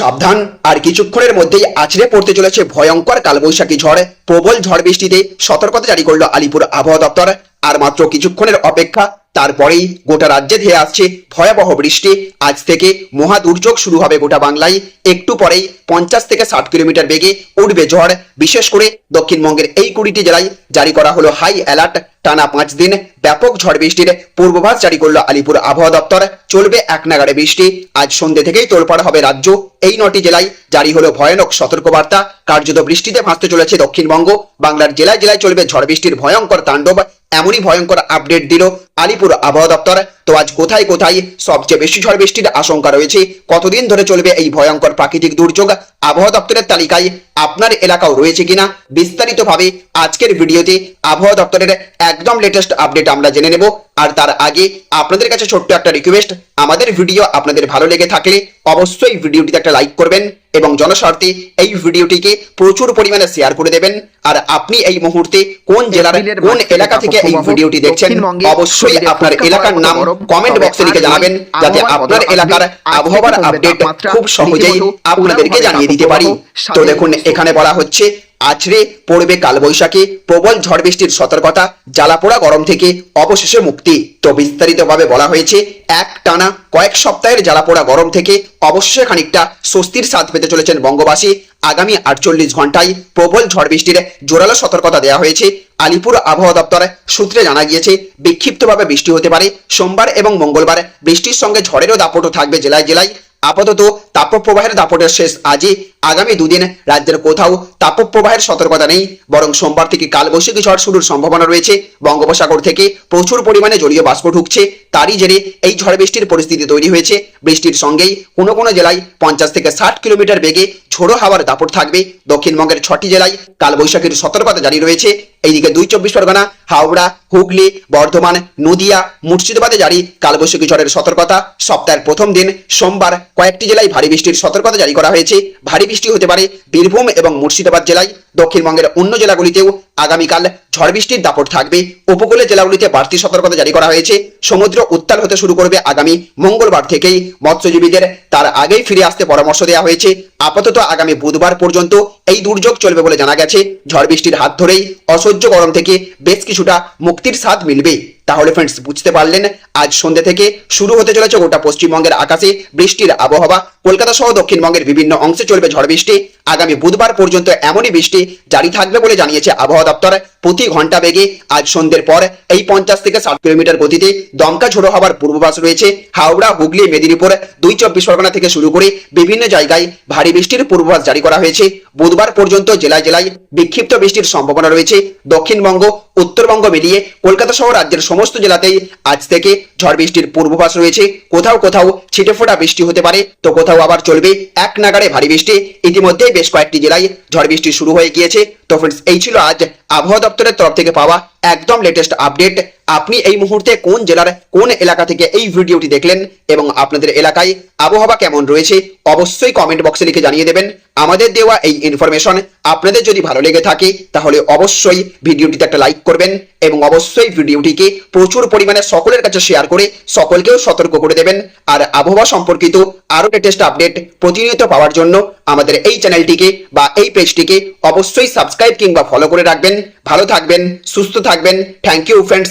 সাবধান। আর কিছুক্ষণের মধ্যেই আছড়ে পড়তে চলেছে ভয়ঙ্কর কালবৈশাখী ঝড়। প্রবল ঝড় বৃষ্টিতে সতর্কতা জারি করল আলিপুর আবহাওয়া দপ্তর। আর মাত্র কিছুক্ষণের অপেক্ষা, তারপরেই গোটা রাজ্যে ধেয়ে আসছে ভয়াবহ বৃষ্টি। আজ থেকে মহা দুর্যোগ শুরু হবে গোটা বাংলায়। একটু পরেই পঞ্চাশ থেকে ষাট কিলোমিটার বেগে উঠবে ঝড়। বিশেষ করে দক্ষিণবঙ্গের এই কুড়িটি জেলায় জারি করা হলো হাই অ্যালার্ট টানা পাঁচ দিন ব্যাপক ঝড় বৃষ্টির পূর্বাভাস জারি করল আলিপুর আবহাওয়া দপ্তর। চলবে এক নাগারে বৃষ্টি। আজ সন্ধ্যে থেকেই তোলপাড় হবে রাজ্য। এই নটি জেলায় জারি হলো ভয়ানক সতর্কবার্তা। কার্যত বৃষ্টিতে ভাসতে চলেছে দক্ষিণবঙ্গ। বাংলার জেলায় জেলায় চলবে ঝড় বৃষ্টির ভয়ঙ্কর তাণ্ডব। এমনই ভয়ঙ্কর আপডেট দিল আলিপুর আবহাওয়া দপ্তর। তো আজ কোথায় কোথায় সবচেয়ে বেশি ঝড় বৃষ্টির আশঙ্কা রয়েছে? কতদিন ধরে চলবে এই ভয়ঙ্কর প্রাকৃতিক দুর্যোগ? আবহাওয়া দপ্তরের তালিকায় আপনার এলাকাও রয়েছে কিনা? বিস্তারিতভাবে আজকের ভিডিওতে আবহাওয়া দপ্তরের একদম লেটেস্ট আপডেট আমরা জেনে নেব। আর তার আগে আপনাদের কাছে ছোট্ট একটা রিকোয়েস্ট আমাদের ভিডিও আপনাদের ভালো লেগে থাকলে অবশ্যই ভিডিওটিতে একটা লাইক করবেন এবং জনস্বার্থে এই ভিডিওটিকে প্রচুর পরিমাণে শেয়ার করে দেবেন। আর আপনি এই মুহূর্তে কোন জেলার কোন এলাকা থেকে এই ভিডিওটি দেখছেন দক্ষিণবঙ্গে অবশ্যই আপনার এলাকার নাম কমেন্ট বক্সে লিখে জানাবেন যাতে আপনার এলাকার আবহাওয়ার আপডেট খুব সহজেই আপনাদেরকে জানিয়ে দিতে পারি। তো দেখুন এখানে বলা হচ্ছে আছড়ে পড়বে কালবৈশাখী প্রবল ঝড় বৃষ্টির সতর্কতা জ্বালাপোড়া গরম থেকে অবশেষে মুক্তি। তো বিস্তারিতভাবে বলা হয়েছে এক টানা কয়েক সপ্তাহের জ্বালাপোড়া গরম থেকে অবশ্যই খানিকটা স্বস্তির স্বাদ পেতে চলেছেন বঙ্গবাসী। আগামী আটচল্লিশ ঘন্টায় প্রবল ঝড় বৃষ্টির জোরালো সতর্কতা দেওয়া হয়েছে। আলিপুর আবহাওয়া দপ্তর সূত্রে জানা গিয়েছে, বিক্ষিপ্তভাবে বৃষ্টি হতে পারে। সোমবার এবং মঙ্গলবার বৃষ্টির সঙ্গে ঝড়েরও দাপটও থাকবে জেলায় জেলায়। আপাতত তাপপ্রবাহের দাপটের শেষ। আজই আগামী দুদিন রাজ্যের কোথাও তাপপ্রবাহের সতর্কতা নেই, বরং সোমবার থেকে কালবৈশাখী ঝড় শুরুর সম্ভাবনা রয়েছে। বঙ্গোপসাগর থেকে প্রচুর পরিমাণে জলীয় বাষ্প ঢুকছে। তারই জেরে এই ঝড় বৃষ্টির পরিস্থিতি তৈরি হয়েছে। বৃষ্টির সঙ্গেই কোনো কোনো জেলায় পঞ্চাশ থেকে ষাট কিলোমিটার বেগে ঝোড়ো হাওয়ার দাপট থাকবে। দক্ষিণবঙ্গের ছটি জেলায় কালবৈশাখীর সতর্কতা জারি রয়েছে। এইদিকে দুই চব্বিশ পরগনা, হাওড়া, হুগলি, বর্ধমান, নদিয়া, মুর্শিদাবাদে জারি কালবৈশাখী ঝড়ের সতর্কতা। সপ্তাহের প্রথম দিন সোমবার কয়েকটি জেলায় ভারী বৃষ্টির সতর্কতা জারি করা হয়েছে। ভারী বৃষ্টি হতে পারে বীরভূম এবং মুর্শিদাবাদ জেলায়। দক্ষিণবঙ্গের অন্য জেলাগুলিতেও আগামীকাল ঝড় বৃষ্টির দাপট থাকবে। উপকূলের জেলাগুলিতে বাড়তি সতর্কতা জারি করা হয়েছে। সমুদ্র উত্তাল হতে শুরু করবে আগামী মঙ্গলবার থেকেই। মৎস্যজীবীদের তার আগেই ফিরে আসতে পরামর্শ দেওয়া হয়েছে। আপাতত আগামী বুধবার পর্যন্ত এই দুর্যোগ চলবে বলে জানা গেছে। ঝড় বৃষ্টির হাত ধরেই অসহ্য গরম থেকে বেশ কিছুটা মুক্তির স্বাদ মিলবে। তাহলে ফ্রেন্ডস বুঝতে পারলেন, আজ সন্ধ্যে থেকে শুরু হতে চলেছে গোটা পশ্চিমবঙ্গের আকাশে বৃষ্টির আবহাওয়া। কলকাতা সহ দক্ষিণবঙ্গের বিভিন্ন অংশে চলবে ঝড় বৃষ্টি। আগামী বুধবার পর্যন্ত এমনই বৃষ্টি জারি থাকবে বলে জানিয়েছে আবহাওয়া দপ্তর। প্রতি ঘণ্টা বেগে আজ সন্ধ্যের পর এই পঞ্চাশ থেকে ষাট কিলোমিটার গতিতে দমকা ঝোড়ো হওয়ার পূর্বাভাস রয়েছে হাওড়া, হুগলি, মেদিনীপুর দুই চব্বিশ পরগনা থেকে শুরু করে বিভিন্ন জায়গায় ভারী বৃষ্টির পূর্বাভাস জারি করা হয়েছে। বুধবার পর্যন্ত জেলায় জেলায় বিক্ষিপ্ত বৃষ্টির সম্ভাবনা রয়েছে। দক্ষিণবঙ্গ, উত্তরবঙ্গ মিলিয়ে কলকাতা সহ রাজ্যের সমস্ত জেলাতেই আজ থেকে ঝড় বৃষ্টির পূর্বাভাস রয়েছে। কোথাও কোথাও ছিটে ফোটা বৃষ্টি হতে পারে, তো কোথাও আবার চলবে এক নাগাড়ে ভারী বৃষ্টি। ইতিমধ্যেই বেশ কয়েকটি জেলায় ঝড় বৃষ্টি শুরু হয়ে গিয়েছে। তো ফ্রেন্ডস এই ছিল আজ আবহাওয়া দপ্তরের তরফ থেকে পাওয়া একদম লেটেস্ট আপডেট আপনি এই মুহূর্তে কোন জেলার, কোন এলাকা থেকে এই ভিডিওটি দেখলেন এবং আপনাদের এলাকায় আবহাওয়া কেমন রয়েছে, অবশ্যই কমেন্ট বক্সে লিখে জানিয়ে দেবেন। আমাদের দেওয়া এই ইনফরমেশন আপনাদের যদি ভালো লেগে থাকে, তাহলে অবশ্যই ভিডিওটিতে একটা লাইক করবেন এবং অবশ্যই ভিডিওটিকে প্রচুর পরিমাণে সকলের কাছে শেয়ার করে সকলকেও সতর্ক করে দেবেন। আর আবহাওয়া সম্পর্কিত আরও লেটেস্ট আপডেট প্রতিনিয়ত পাওয়ার জন্য আমাদের এই চ্যানেলটিকে বা এই পেজটিকে অবশ্যই সাবস্ক্রাইব কিংবা ফলো করে রাখবেন। ভালো থাকবেন, সুস্থ থাকবেন। Thank you friends